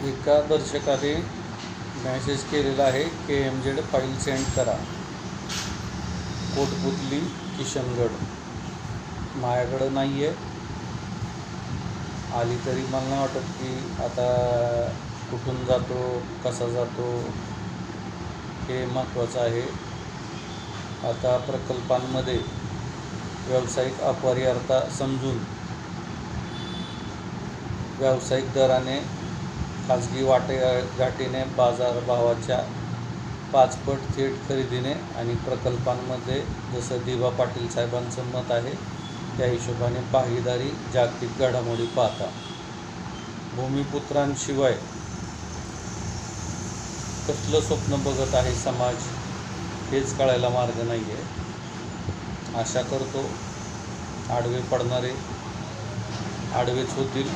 एका दर्शकाने मॅसेज केलेला आहे. K M Z file send करा. कोटपुतली किशनगड. माझ्याकडं नाही आहे आली तरी मला नाही वाटत की आता कुठून जातो कसा जातो हे महत्त्वाचं आहे. आता प्रकल्पांमध्ये व्यावसायिक अपरिहार्यता समजून व्यावसायिक दराने खाजगी वाटे घाटीने बाजारभावाच्या पाचपट थेट खरेदीने आणि प्रकल्पांमध्ये जसं दिवा पाटील साहेबांचं मत आहे त्या हिशोबाने भागीदारी जागतिक घडामोडी पाहता. भूमिपुत्रांशिवाय कसलं स्वप्न बघत आहे समाज हेच कळायला मार्ग नाही आहे आशा करतो आडवे पडणारे आडवेच होतील.